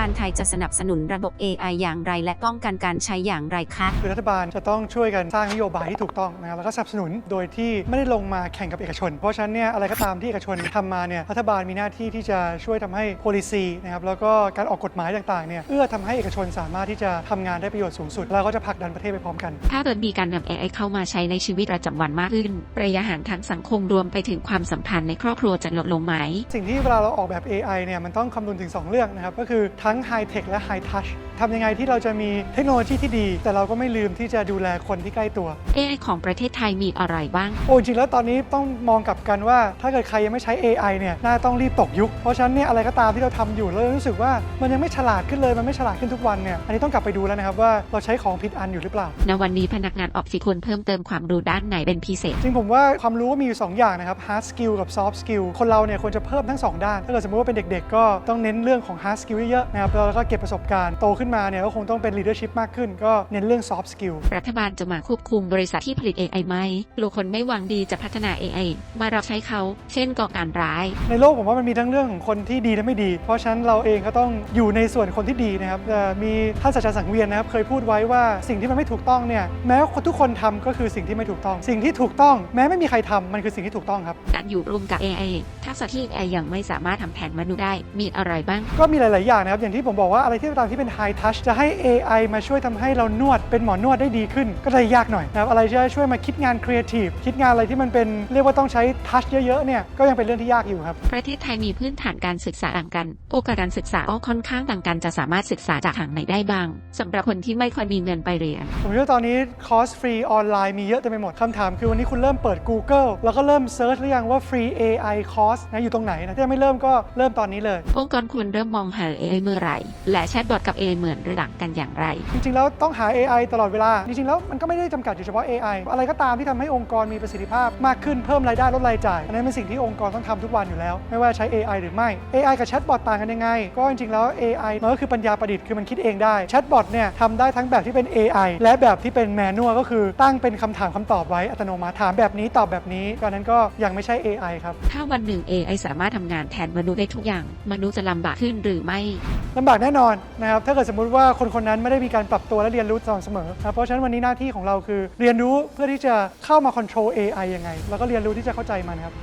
บาลไทยจะสนับสนุนระบบ AI อย่างไร และป้องกันการใช้อย่างไรคะ คือรัฐบาลจะต้องช่วยกันสร้างนโยบายที่ถูกต้องนะครับแล้วก็สนับสนุนโดยที่ไม่ได้ลงมาแข่งกับเอกชน เพราะฉะนั้นเนี่ยอะไรก็ตามที่เอกชนทำมาเนี่ยรัฐบาลมีหน้าที่ที่จะช่วยทำให้ policy นะครับแล้วก็การออกกฎหมายต่างๆเนี่ยเอื้อทำให้เอกชนสามารถที่จะทำงานได้ประโยชน์สูงสุด แล้วก็จะผลักดันประเทศไปพร้อมกัน ถ้าเกิดมีการนำ AI เข้ามาใช้ในชีวิตประจำวันมากขึ้นประยาหารทางสังคมรวมไปถึงความสัมพันธ์ในครอบครัวจะลดลงไหม สิ่งที่เวลาเราออกแบบ AI เนี่ยมันต้องคำนึงถึง 2 เรื่องนะครับก็คือทั้งไฮเทคและไฮทัชำยังไงที่เราจะมีเทคโนโลยีที่ดี แต่เราก็ไม่ลืมที่จะดูแลคนที่ใกล้ตัว AI ของประเทศไทยมีอะไรบ้าง โอ้จริงๆแล้วตอนนี้ต้องมองกลับกันว่า ถ้าเกิดใครยังไม่ใช้ AI เนี่ยน่าต้องรีบตกยุค เพราะฉะนั้นเนี่ยอะไรก็ตามที่เราทำอยู่แล้วรู้สึกว่ามันยังไม่ฉลาดขึ้นเลยมันไม่ฉลาดขึ้นทุกวันเนี่ยอันนี้ต้องกลับไปดูแล้วนะครับว่าเราใช้ของผิดอันอยู่หรือเปล่าในวันนี้พนักงานออฟฟิศควรเพิ่มเติมความรู้ด้านไหนเป็นพิเศษ จริงผมว่าความรู้มีอยู่ 2 อย่างนะครับ hard skill กับ soft skill คนเราเนี่ยควรจะเพิ่มทั้ง 2 ด้าน ถ้าเกิดสมมติว่าเป็นเด็ก ๆ ก็ต้องเน้นเรื่องของ hard skill เยอะๆนะครับแล้วก็เก็บประสบการณ์โตขึ้นมาเนี่ยก็คงต้องเป็น leadership มากขึ้น ก็เน้นเรื่อง soft skill รัฐบาลจะมาควบคุมบริษัทที่ผลิต AI ไหมหรือคนไม่หวังดีจะพัฒนา AI มารับใช้เขา เช่นก่อการร้าย ในโลกผมว่ามันมีทั้งเรื่องของคนที่ดีและไม่ดี เพราะฉะนั้นเราเองก็ต้องอยู่ในส่วนคนที่ดีนะครับเอ่อมีท่านศาสตราจารย์สังเวียนนะครับเคยพูดไว้ว่าสิ่งที่มันไม่ถูกต้องเนี่ยแม้ว่าทุกคนทำก็คือสิ่งที่ไม่ถูกต้อง สิ่งที่ถูกต้อง แม้ไม่มีใครทำมันคือสิ่งที่ถูกต้องครับ การอยู่ร่วมกับ AI ทักษะที่ AI ยังไม่สามารถทำแทนมนุษย์ได้มีอะไรบ้าง ก็มีหลาย ๆ อย่างนะครับอย่างที่ผมบอกว่าอะไรที่ตามที่เป็น high touch จะให้ AI มาช่วยทำให้เรานวดเป็นหมอนวดได้ดีขึ้น ก็เลยยากหน่อยนะครับอะไรที่จะช่วยมาคิดงาน creative คิดงานอะไรที่มันเป็นเรียกว่าต้องใช้ touch เยอะๆเนี่ยก็ยังเป็นเรื่องที่ยากอยู่ครับ ประเทศไทยมีพื้นฐานการศึกษาต่างกัน โอกาสการศึกษาก็ค่อนข้างต่างกันจะสามารถศึกษาจากทางไหนได้บ้างสำหรับคนที่ไม่ค่อยมีเงินไปเรียนผมคิดว่าตอนนี้คอร์สฟรีออนไลน์มีเยอะเต็มไปหมดคำถามคือวันนี้คุณเริ่มเปิด Google แล้วก็เริ่มเซิร์ชหรือยังว่า free AI course นะอยู่ตรงไหนนะถ้ายังไม่เริ่มก็เริ่มตอนนี้เลยองค์กรควรเริ่มมองหา AI เมื่อไหร่ และแชทบอทกับ AI เหมือนหรือต่างกันอย่างไร จริงๆ แล้วต้องหา AI ตลอดเวลา จริงๆ แล้วมันก็ไม่ได้จำกัดอยู่เฉพาะ AI อะไรก็ตามที่ทำให้องค์กรมีประสิทธิภาพมากขึ้นเพิ่มรายได้ลดรายจ่าย อันนั้นเป็นสิ่งที่องค์กรต้องทำทุกวันอยู่แล้ว ไม่ว่าใช้ AI หรือไม่ AI กับแชทบอทต่างกันยังไง ก็จริงๆ แล้ว AI มันก็คือปัญญาประดิษฐ์คือมันคิดเองได้แชทบอทเนี่ยทำได้ทั้งแบบที่เป็น AI และแบบที่เป็นแมนนวลก็คือตั้งเป็นคำถามคำตอบไว้อัตโนมัติถามแบบนี้ตอบแบบนี้ก็นั้นก็ยังไม่ใช่ AI ครับ ถ้าวันหนึ่ง AI สามารถทำงานแทนมนุษย์ได้ทุกอย่าง มนุษย์จะลำบากขึ้นหรือไม่ลำบากแน่นอนนะครับถ้าเกิดสมมุติว่าคนคนนั้นไม่ได้มีการปรับตัวและเรียนรู้สม่ำเสมอนะเพราะฉะนั้นวันนี้หน้าที่ของเราคือ เรียนรู้เพื่อที่จะเข้ามาควบคุม AI ยังไง แล้วก็เรียนรู้ที่จะเข้าใจมันครับ